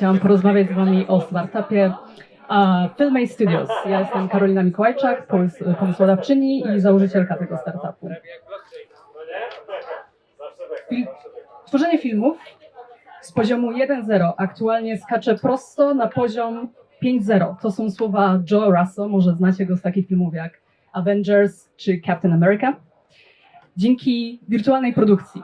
chciałam porozmawiać z Wami o startupie Filmate Studios. Ja jestem Karolina Mikołajczak, pomys- pomysłodawczyni i założycielka tego startupu. Tworzenie filmów z poziomu 1.0 aktualnie skacze prosto na poziom 5.0. To są słowa Joe Russo, może znacie go z takich filmów jak Avengers czy Captain America. Dzięki wirtualnej produkcji.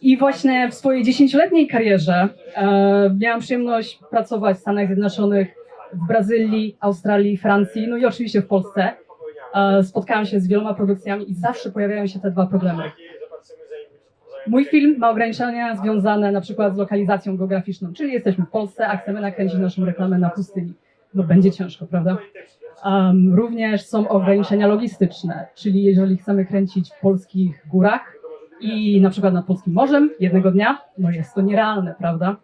I właśnie w swojej dziesięcioletniej karierze e, miałam przyjemność pracować w Stanach Zjednoczonych, w Brazylii, Australii, Francji, no i oczywiście w Polsce. E, spotkałam się z wieloma produkcjami i zawsze pojawiają się te dwa problemy. Mój film ma ograniczenia związane na przykład z lokalizacją geograficzną, czyli jesteśmy w Polsce, a chcemy nakręcić naszą reklamę na pustyni. No będzie ciężko, prawda? Um, również są ograniczenia logistyczne, czyli jeżeli chcemy kręcić w polskich górach i na przykład nad polskim morzem jednego dnia, no jest to nierealne, prawda?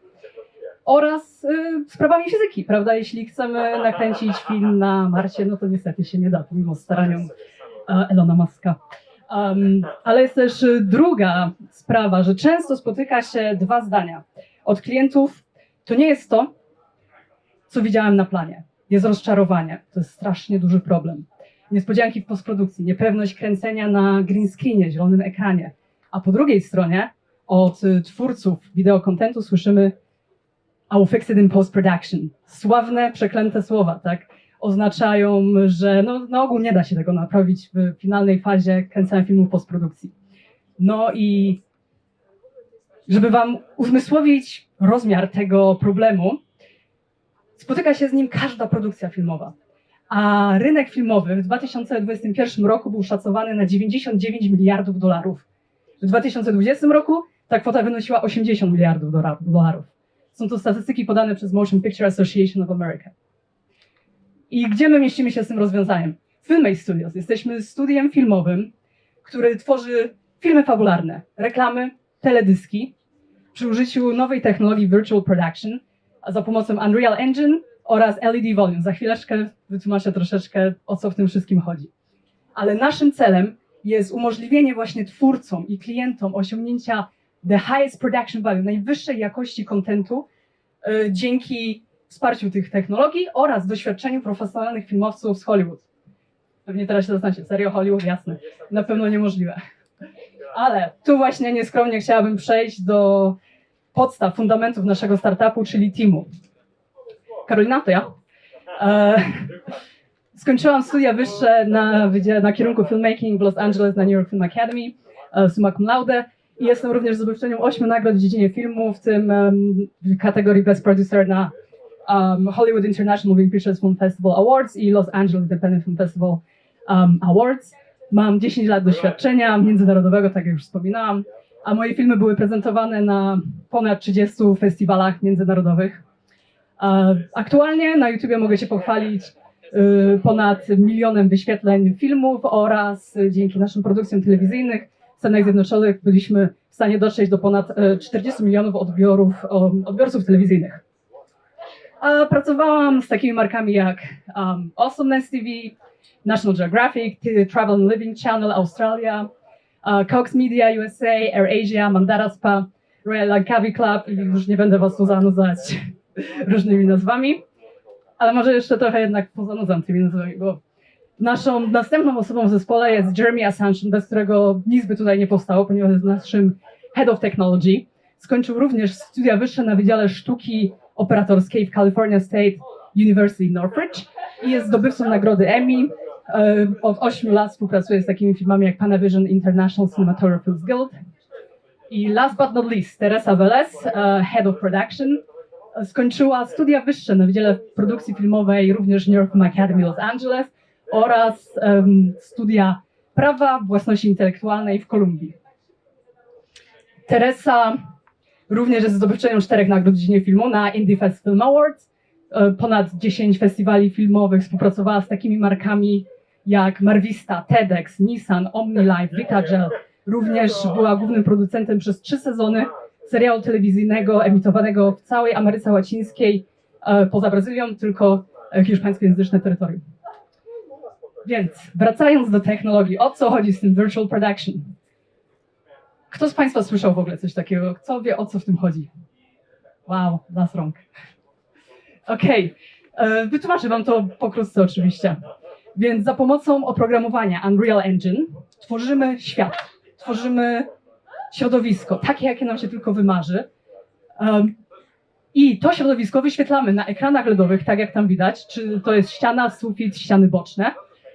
Oraz y, sprawami fizyki, prawda? Jeśli chcemy nakręcić film na Marsie, no to niestety się nie da, pomimo staraniom e, Elona Muska. Um, ale jest też y, druga sprawa, że często spotyka się dwa zdania od klientów. To nie jest to, co widziałem na planie. Jest rozczarowanie. To jest strasznie duży problem. Niespodzianki w postprodukcji, niepewność kręcenia na green screenie, zielonym ekranie. A po drugiej stronie od y, twórców wideokontentu słyszymy I will fix it in post-production. Sławne, przeklęte słowa, tak? Oznaczają, że no, na ogół nie da się tego naprawić w finalnej fazie kręcenia filmu postprodukcji. No i żeby wam uzmysłowić rozmiar tego problemu, spotyka się z nim każda produkcja filmowa. A rynek filmowy w 2021 roku był szacowany na 99 miliardów dolarów. W 2020 roku ta kwota wynosiła 80 miliardów dola- dolarów. Są to statystyki podane przez Motion Picture Association of America. I gdzie my mieścimy się z tym rozwiązaniem? Filmate Studios. Jesteśmy studiem filmowym, który tworzy filmy fabularne, reklamy, teledyski przy użyciu nowej technologii Virtual Production za pomocą Unreal Engine oraz LED Volume. Za chwileczkę wytłumaczę troszeczkę o co w tym wszystkim chodzi. Ale naszym celem jest umożliwienie właśnie twórcom i klientom osiągnięcia the highest production value, najwyższej jakości kontentu y, dzięki wsparciu tych technologii oraz doświadczeniu profesjonalnych filmowców z Hollywood. Pewnie teraz się zastanawiacie, serio Hollywood? Jasne. Na pewno niemożliwe. Ale tu właśnie nieskromnie chciałabym przejść do podstaw, fundamentów naszego startupu, czyli teamu. Karolina, to ja. E, skończyłam studia wyższe na, na kierunku filmmaking w Los Angeles na New York Film Academy, e, summa cum laude. I jestem również zdobywczynią ośmiu nagród w dziedzinie filmu, w tym em, w kategorii Best Producer na um, Hollywood International Moving Pictures Film Festival Awards i Los Angeles Independent Film Festival um, Awards. Mam 10 lat doświadczenia międzynarodowego, tak jak już wspominałam, a moje filmy były prezentowane na ponad 30 festiwalach międzynarodowych. E, Aktualnie na YouTubie mogę się pochwalić ponad milionem wyświetleń filmów oraz y, dzięki naszym produkcjom telewizyjnych w Stanach Zjednoczonych byliśmy w stanie dotrzeć do ponad y, 40 milionów odbiorów, odbiorców telewizyjnych. Pracowałam z takimi markami jak um, Awesomeness TV, National Geographic, Travel and Living Channel Australia, uh, Cox Media USA, AirAsia, Mandara Spa, Royal Langkawi Club i już nie będę was tu zanudzać różnymi nazwami. Ale może jeszcze trochę jednak pozanudzam tymi nazwami, bo naszą następną osobą w zespole jest Jeremy Ascension, bez którego nic by tutaj nie powstało, ponieważ jest naszym Head of Technology. Skończył również studia wyższe na Wydziale Sztuki Operatorskiej w California State University Northridge i jest zdobywcą nagrody Emmy. E, Od 8 lat współpracuje z takimi firmami jak Panavision International Cinematographers Guild. I last but not least, Teresa Velez, e, Head of Production, skończyła studia wyższe na Wydziale Produkcji Filmowej również New York Academy Los Angeles oraz em, studia prawa własności intelektualnej w Kolumbii. Teresa również jest zdobywczynią czterech nagród w dziedzinie filmu na Indie Fest Film Awards. E, Ponad 10 festiwali filmowych współpracowała z takimi markami jak Marvista, TEDx, Nissan, OmniLife, VitaGel. Również była głównym producentem przez trzy sezony serialu telewizyjnego emitowanego w całej Ameryce Łacińskiej, e, poza Brazylią, tylko e, hiszpańskojęzyczne terytorium. Więc wracając do technologii, o co chodzi z tym virtual production? Kto z Państwa słyszał w ogóle coś takiego? Kto wie, o co w tym chodzi? Wow, nas rąk. Okej, e, wytłumaczę Wam to pokrótce oczywiście. Więc za pomocą oprogramowania Unreal Engine tworzymy świat, tworzymy środowisko, takie jakie nam się tylko wymarzy. Em, I to środowisko wyświetlamy na ekranach LEDowych, tak jak tam widać, czy to jest ściana, sufit, ściany boczne,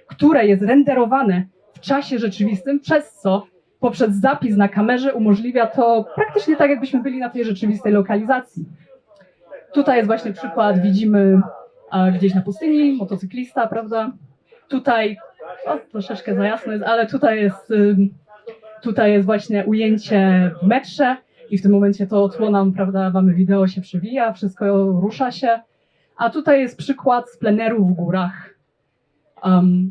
które jest renderowane w czasie rzeczywistym, przez co poprzez zapis na kamerze umożliwia to praktycznie tak, jakbyśmy byli na tej rzeczywistej lokalizacji. Tutaj jest właśnie przykład, widzimy e, gdzieś na pustyni, motocyklista, prawda? Tutaj, o, troszeczkę za jasno jest, ale tutaj jest, ym, tutaj jest właśnie ujęcie w metrze i w tym momencie to tło nam, prawda, mamy wideo się przewija, wszystko rusza się. A tutaj jest przykład z pleneru w górach. Um,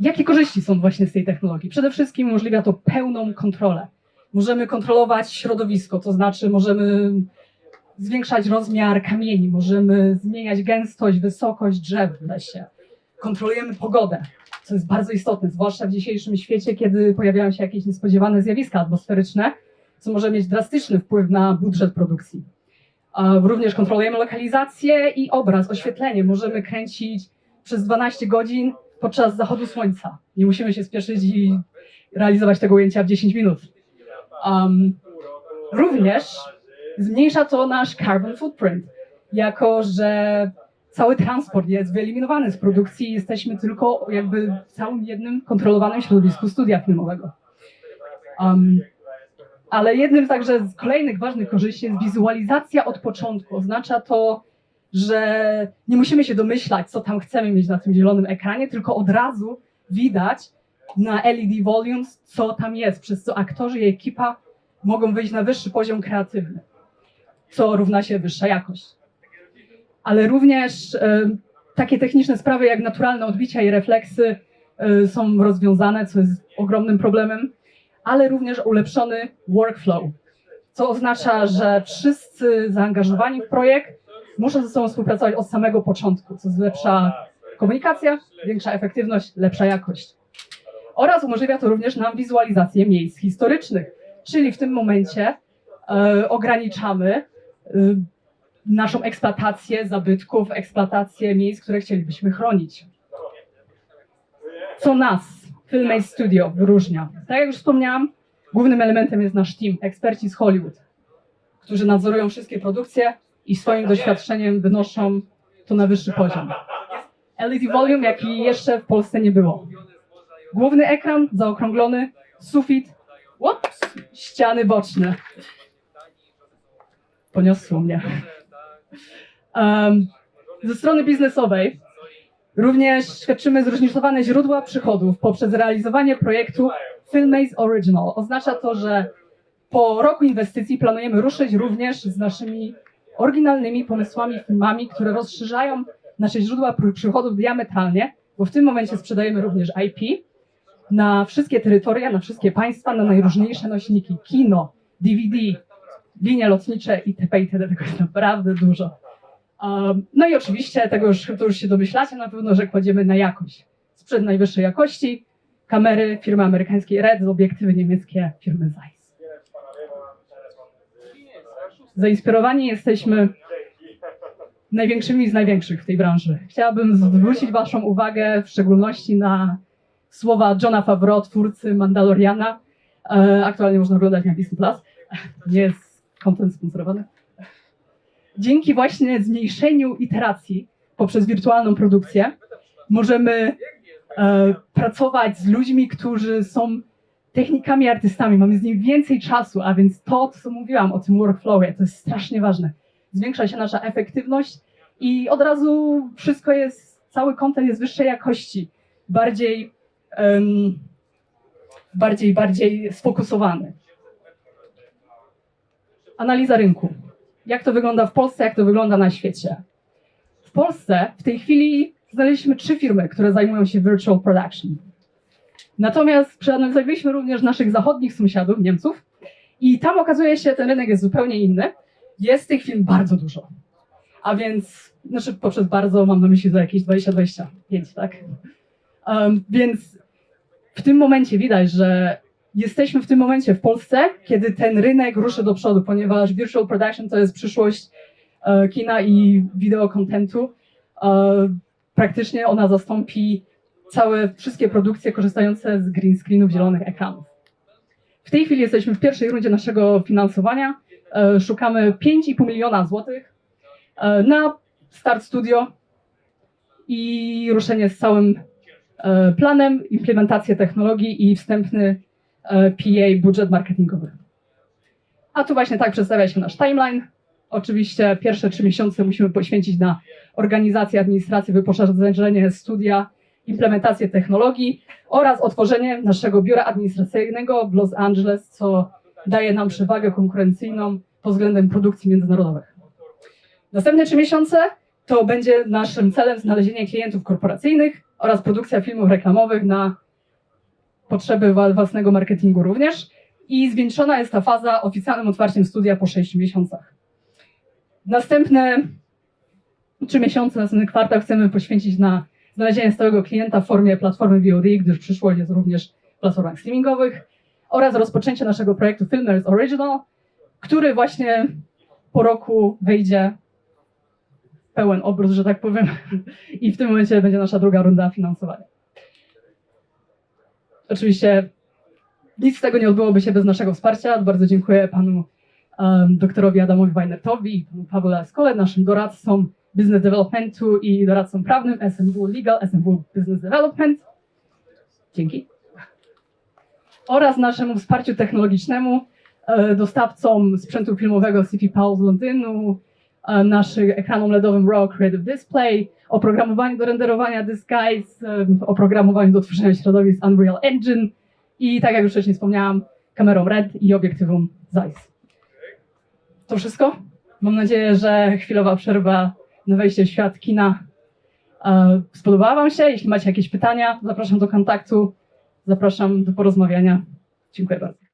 jakie korzyści są właśnie z tej technologii? Przede wszystkim umożliwia to pełną kontrolę. Możemy kontrolować środowisko, to znaczy możemy zwiększać rozmiar kamieni, możemy zmieniać gęstość, wysokość drzew w lesie. Kontrolujemy pogodę, co jest bardzo istotne, zwłaszcza w dzisiejszym świecie, kiedy pojawiają się jakieś niespodziewane zjawiska atmosferyczne, co może mieć drastyczny wpływ na budżet produkcji. Również kontrolujemy lokalizację i obraz, oświetlenie. Możemy kręcić przez 12 godzin podczas zachodu słońca. Nie musimy się spieszyć i realizować tego ujęcia w 10 minut. Um, również zmniejsza to nasz carbon footprint, jako że cały transport jest wyeliminowany z produkcji i jesteśmy tylko jakby w całym jednym kontrolowanym środowisku studia filmowego. Um, ale jednym także z kolejnych ważnych korzyści jest wizualizacja od początku. Oznacza to, że nie musimy się domyślać, co tam chcemy mieć na tym zielonym ekranie, tylko od razu widać na LED volumes, co tam jest, przez co aktorzy i ekipa mogą wyjść na wyższy poziom kreatywny, co równa się wyższa jakość. Ale również e, takie techniczne sprawy jak naturalne odbicia i refleksy e, są rozwiązane, co jest ogromnym problemem, ale również ulepszony workflow, co oznacza, że wszyscy zaangażowani w projekt muszą ze sobą współpracować od samego początku, co zlepsza komunikacja, większa efektywność, lepsza jakość. Oraz umożliwia to również nam wizualizację miejsc historycznych, czyli w tym momencie e, ograniczamy e, naszą eksploatację zabytków, eksploatację miejsc, które chcielibyśmy chronić. Co nas, Filmate Studio, wyróżnia? Tak jak już wspomniałam, głównym elementem jest nasz team, eksperci z Hollywood, którzy nadzorują wszystkie produkcje i swoim doświadczeniem wynoszą to na wyższy poziom. LED Volume, jaki jeszcze w Polsce nie było. Główny ekran zaokrąglony, sufit, ups, ściany boczne. Poniosło mnie. Um, ze strony biznesowej również świadczymy zróżnicowane źródła przychodów poprzez realizowanie projektu Filmmaze Original. Oznacza to, że po roku inwestycji planujemy ruszyć również z naszymi oryginalnymi pomysłami, filmami, które rozszerzają nasze źródła pr- przychodów diametralnie, bo w tym momencie sprzedajemy również IP na wszystkie terytoria, na wszystkie państwa, na najróżniejsze nośniki. Kino, DVD, linie lotnicze itp. itd. Tego jest naprawdę dużo. Um, no i oczywiście, tego już, to już się domyślacie na pewno, że kładziemy na jakość. Sprzęt najwyższej jakości, kamery firmy amerykańskiej Red, obiektywy niemieckie firmy Zeiss. Zainspirowani jesteśmy największymi z największych w tej branży. Chciałabym zwrócić Waszą uwagę w szczególności na słowa Johna Favreau, twórcy Mandaloriana. E, aktualnie można oglądać na Disney+. Plus. Jest sponsorowany. Dzięki właśnie zmniejszeniu iteracji poprzez wirtualną produkcję możemy e, pracować z ludźmi, którzy są technikami, artystami. Mamy z nimi więcej czasu, a więc to, co mówiłam o tym workflowie, to jest strasznie ważne. Zwiększa się nasza efektywność i od razu wszystko jest, cały kontent jest wyższej jakości, bardziej, em, bardziej, bardziej sfokusowany. Analiza rynku. Jak to wygląda w Polsce, jak to wygląda na świecie? W Polsce w tej chwili znaleźliśmy trzy firmy, które zajmują się virtual production. Natomiast przeanalizowaliśmy również naszych zachodnich sąsiadów, Niemców, i tam okazuje się, ten rynek jest zupełnie inny. Jest tych firm bardzo dużo. A więc, znaczy poprzez bardzo mam na myśli za jakieś 20-25, tak? Um, więc w tym momencie widać, że jesteśmy w tym momencie w Polsce, kiedy ten rynek ruszy do przodu, ponieważ virtual production to jest przyszłość e, kina i wideo contentu. E, praktycznie ona zastąpi całe, wszystkie produkcje korzystające z green screenów, zielonych ekranów. W tej chwili jesteśmy w pierwszej rundzie naszego finansowania. E, szukamy 5,5 miliona złotych na start studio i ruszenie z całym planem, implementację technologii i wstępny PA, budżet marketingowy. A tu właśnie tak przedstawia się nasz timeline. Oczywiście pierwsze trzy miesiące musimy poświęcić na organizację, administrację, wyposażenie studia, implementację technologii oraz otworzenie naszego biura administracyjnego w Los Angeles, co daje nam przewagę konkurencyjną pod względem produkcji międzynarodowych. Następne trzy miesiące to będzie naszym celem znalezienie klientów korporacyjnych oraz produkcja filmów reklamowych na potrzeby własnego marketingu również. I zwieńczona jest ta faza oficjalnym otwarciem studia po 6 miesiącach. Następne trzy miesiące, następny kwartał chcemy poświęcić na znalezienie stałego klienta w formie platformy VOD, gdyż przyszłość jest również w platformach streamingowych oraz rozpoczęcie naszego projektu Filmers Original, który właśnie po roku wejdzie pełen obrót, że tak powiem, i w tym momencie będzie nasza druga runda finansowania. Oczywiście nic z tego nie odbyłoby się bez naszego wsparcia. Bardzo dziękuję panu um, doktorowi Adamowi Weinertowi i panu Pawle Skole, naszym doradcom Business Developmentu i doradcom prawnym SMW Legal, SMW Business Development. Dzięki. Oraz naszemu wsparciu technologicznemu, e, dostawcom sprzętu filmowego CP z Londynu, naszym ekranom LEDowym Raw Creative Display, oprogramowaniu do renderowania Disguise, oprogramowaniu do tworzenia środowisk Unreal Engine i tak jak już wcześniej wspomniałam, kamerą RED i obiektywą Zeiss. To wszystko. Mam nadzieję, że chwilowa przerwa na wejście w świat kina e, spodobała Wam się. Jeśli macie jakieś pytania, zapraszam do kontaktu, zapraszam do porozmawiania. Dziękuję bardzo.